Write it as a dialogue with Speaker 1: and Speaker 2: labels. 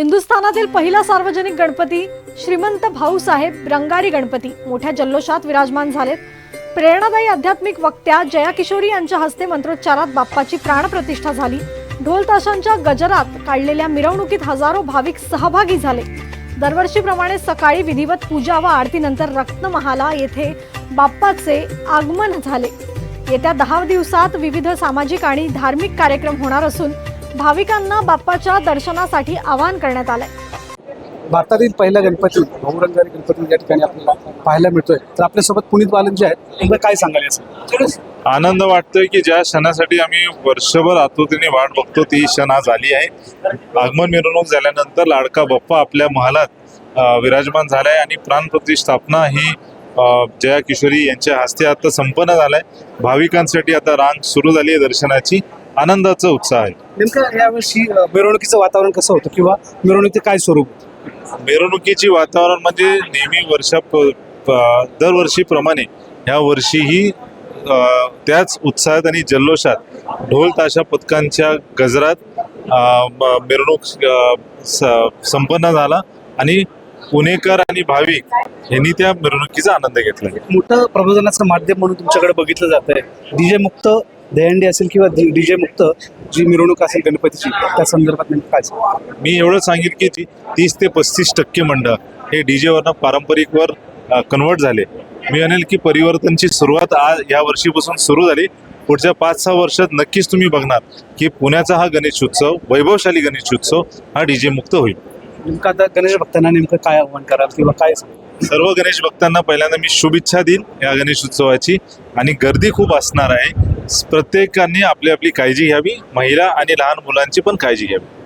Speaker 1: हिंदुस्थानातील पहिला सार्वजनिक गणपती श्रीमंत भाऊसाहेब रंगारी गणपती. मोठ्या जल्लोषात विराजमान झालेत. प्रेरणादायी आध्यात्मिक वक्त्या जया किशोरी यांच्या हस्ते मंत्रोच्चारात बाप्पाची प्राणप्रतिष्ठा झाली. ढोल ताशांच्या गजरात काढलेल्या मिरवणुकीत हजारो भाविक सहभागी झाले. दरवर्षीप्रमाणे सकाळी विधिवत पूजा व आरतीनंतर रत्नमहाला येथे बाप्पाचे आगमन झाले. येत्या दहा दिवसात विविध सामाजिक आणि धार्मिक कार्यक्रम होणार असून भाविकांना बाप्पाच्या दर्शनासाठी आवाहन करण्यात आलंय.
Speaker 2: भारतातील पहिला गणपती बहुरंगारी गणपती या ठिकाणी आपल्याला पाहायला मिळतोय. तर आपल्यासोबत पुनीत बालन जे आहेत. नेमकं काय सांगाल याचं?
Speaker 3: आनंद वाटतोय की ज्या क्षणासाठी आम्ही वर्षभर आतुरतेने वाट बघतो ती क्षण आज आली आहे. आगमन मिरवणूक झाल्यानंतर लाडका बाप्पा आपल्या महालात विराजमान झालाय आणि प्राणप्रतिष्ठापना ही जया किशोरी यांच्या हस्ते आता संपन्न झालाय. भाविकांसाठी आता रांग सुरू झाली आहे दर्शनाची. आनंदाचा उत्साह आहे.
Speaker 2: नेमकं यावर्षी अं, मिरवणुकीचं वातावरण कसं होतं किंवा मिरवणुकीचं काय स्वरूप?
Speaker 3: मिरवणुकीची वातावरण म्हणजे नेहमी वर्षा प- प- दरवर्षीप्रमाणे ह्या वर्षीही अ, त्याच उत्साहात आणि जल्लोषात ढोल ताशा पथकांच्या गजरात अ, म- मिरवणूक अ, स- संपन्न झाला आणि पुणेकर आणि भाविक यांनी त्या मिरवणुकीचा आनंद घेतला.
Speaker 2: मोठं प्रबोधनाचं माध्यम म्हणून तुमच्याकडे बघितलं जात आहे डीजे मुक्त दहंडी असेल किंवा डीजे मुक्त जी मिरवणूक असेल गणपतीची त्या संदर्भात नेमकं काय?
Speaker 3: मी एवढं सांगेन की ती- तीस ते पस्तीस टक्के मंडळ हे डीजेवरनं पारंपरिकवर कन्वर्ट झाले मी म्हणेल की परिवर्तनची सुरुवात आज या वर्षीपासून सुरू झाली पुढच्या पाच सहा वर्षात नक्कीच तुम्ही बघणार की पुण्याचा हा गणेश उत्सव वैभवशाली गणेश उत्सव हा डीजे मुक्त होईल
Speaker 2: नेमकं आता गणेश भक्तांना नेमकं काय आव्हान कराल किंवा काय?
Speaker 3: सर्व गणेश भक्तांना पहिल्यांदा मी शुभेच्छा देईन या गणेश उत्सवाची आणि गर्दी खूप असणार आहे प्रत्येकाने आपली आपली काळजी घ्यावी. महिला आणि लहान मुलांची पण काळजी घ्यावी.